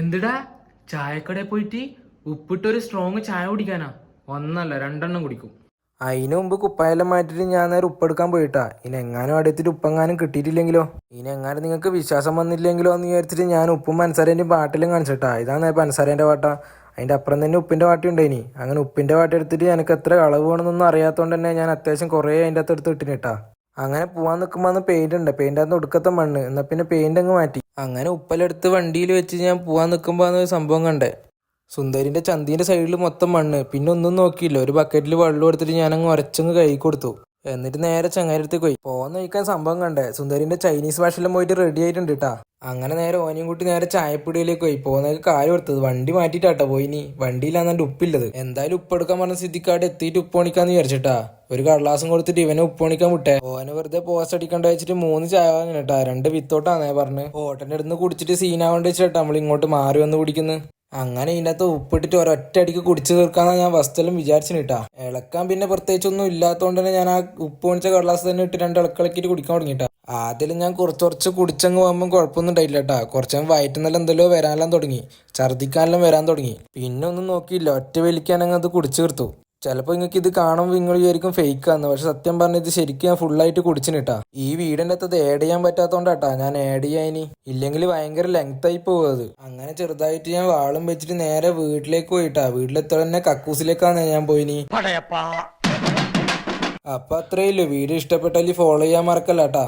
എന്തിടാ? ചായക്കടയിൽ പോയിട്ട് ഉപ്പിട്ടൊരു സ്ട്രോങ് ചായ കുടിക്കാനാ? ഒന്നല്ല രണ്ടെണ്ണം കുടിക്കും. അതിന് മുമ്പ് കുപ്പായെല്ലാം മാറ്റിട്ട് ഞാൻ നേരെ ഉപ്പെടുക്കാൻ പോയിട്ടാ. ഇനി എങ്ങാനും അടുത്തിട്ട് ഉപ്പെങ്ങാനും കിട്ടിയിട്ടില്ലെങ്കിലോ? ഇനി എങ്ങാനും നിങ്ങൾക്ക് വിശ്വാസം വന്നില്ലെങ്കിലോ എന്ന് വിചാരിച്ചിട്ട് ഞാൻ ഉപ്പും പഞ്ചസാരേന്റെയും പാട്ടിലും കാണിച്ചിട്ടാ. ഇതാണ് പഞ്ചസാരേന്റെ പാട്ടാ അതിന്റെ അപ്പുറം തന്നെ ഉപ്പിന്റെ പാട്ടി ഉണ്ടായിനി അങ്ങനെ ഉപ്പിന്റെ പാട്ടെടുത്തിട്ട് എനിക്ക് എത്ര അളവ് വേണമെന്നൊന്നും അറിയാത്തതുകൊണ്ട് തന്നെ ഞാൻ അത്യാവശ്യം കുറേ അതിന്റെ അകത്ത് എടുത്ത് ഇട്ടിട്ടാ. അങ്ങനെ പോവാൻ നിൽക്കുമ്പോൾ അന്ന് പെയിന്റ് ഉണ്ട്. പെയിന്റ് അന്ന് ഒടുക്കത്തെ മണ്ണ്. എന്നാൽ പിന്നെ പെയിന്റ് അങ്ങ് മാറ്റി. അങ്ങനെ ഉപ്പലെടുത്ത് വണ്ടിയിൽ വെച്ച് ഞാൻ പോവാൻ നിൽക്കുമ്പോൾ അന്ന് സംഭവം കണ്ടേ. സുന്ദരിന്റെ ചന്തീന്റെ സൈഡിൽ മൊത്തം മണ്ണ്. പിന്നെ ഒന്നും നോക്കിയില്ല. ഒരു ബക്കറ്റിൽ വെള്ളം എടുത്തിട്ട് ഞാൻ അങ്ങ് ഉരച്ചങ്ങ് കൈ കൊടുത്തു. എന്നിട്ട് നേരെ ചങ്ങാരത്തേക്ക് പോയി. പോകുന്ന കഴിക്കാൻ സംഭവം കണ്ടേ. സുന്ദരിന്റെ ചൈനീസ് ഭാഷയിലും പോയിട്ട് റെഡി ആയിട്ടുണ്ട് കേട്ടാ അങ്ങനെ നേരെ ഓനെയും കൂട്ടി നേരെ ചായപ്പൊടിയിലേക്ക് പോയി. പോകുന്നതൊക്കെ കാര്യം എടുത്തത് വണ്ടി മാറ്റിട്ടാട്ടോ പോയിനി വണ്ടിയിലാന്നെ ഉപ്പില്ലത്. എന്തായാലും ഉപ്പ് എടുക്കാൻ പറഞ്ഞ സിദ്ധിക്കാട് എത്തിയിട്ട് ഉപ്പ് പണിക്കാന്ന് വിചാരിച്ചിട്ടാ. ഒരു കടലാസം കൊടുത്തിട്ട് ഇവനെ ഉപ്പണിക്കാൻ വിട്ടേ. ഓനെ വെറുതെ പോസ്റ്റ് അടിക്കണ്ട വെച്ചിട്ട് മൂന്ന് ചായ വാങ്ങിട്ടാ രണ്ട് വിത്തോട്ടാന്നേ പറഞ്ഞ്. ഹോട്ടലിന്റെ അടുത്ത് കുടിച്ചിട്ട് സീനാവേണ്ട വെച്ചിട്ടാ നമ്മൾ ഇങ്ങോട്ട് മാറി വന്ന് കുടിക്കുന്നത് അങ്ങനെ ഇതിനകത്ത് ഉപ്പിട്ടിട്ട് ഒരൊറ്റ അടിക്ക് കുടിച്ചു തീർക്കാന്നാണ് ഞാൻ ഫസ്റ്റെല്ലാം വിചാരിച്ചിട്ടാ ഇളക്കാൻ പിന്നെ പ്രത്യേകിച്ചൊന്നും ഇല്ലാത്തതുകൊണ്ട് തന്നെ ഞാൻ ആ ഉപ്പ് പൊണിച്ച കടലാസ് തന്നെ ഇട്ട് രണ്ട് ഇളക്കിളക്കിട്ട് കുടിക്കാൻ തുടങ്ങിട്ടാ ആദ്യം ഞാൻ കുറച്ച് കുറച്ച് കുടിച്ചങ്ങ് പോകുമ്പോൾ കുഴപ്പമൊന്നും ഉണ്ടായില്ല കേട്ടാ കുറച്ച് വയറ്റുന്നെല്ലാം എന്തെല്ലോ വരാനെല്ലാം തുടങ്ങി. ഛർദിക്കാനെല്ലാം വരാൻ തുടങ്ങി. പിന്നെ ഒന്നും നോക്കിയില്ല. ഒറ്റ വലിക്കാനങ്ങ് അത് കുടിച്ചു തീർത്തു. ചിലപ്പോൾ നിങ്ങൾക്ക് ഇത് കാണുമ്പോൾ നിങ്ങൾ വിചാരിക്കും ഫേക്ക് ആന്ന്. പക്ഷെ സത്യം പറഞ്ഞ ഇത് ശരിക്കും ഞാൻ ഫുള്ളായിട്ട് കുടിച്ചിട്ടാ ഈ വീടിന്റെ അകത്ത് ആഡ് ചെയ്യാൻ പറ്റാത്തോണ്ടാട്ടാ ഞാൻ ആഡ് ചെയ്യാനി ഇല്ലെങ്കിൽ ഭയങ്കര ലെങ്ത് ആയി പോകും അങ്ങനെ ചെറുതായിട്ട് ഞാൻ വാളും വെച്ചിട്ട് നേരെ വീട്ടിലേക്ക് പോയിട്ടാ. വീട്ടിലെത്തോ തന്നെ കക്കൂസിലേക്കാണ് ഞാൻ പോയിനി. അപ്പൊ അത്രേ ഉള്ളൂ. വീഡിയോ ഇഷ്ടപ്പെട്ടാൽ ഫോളോ ചെയ്യാൻ മറക്കല്ല കേട്ടാ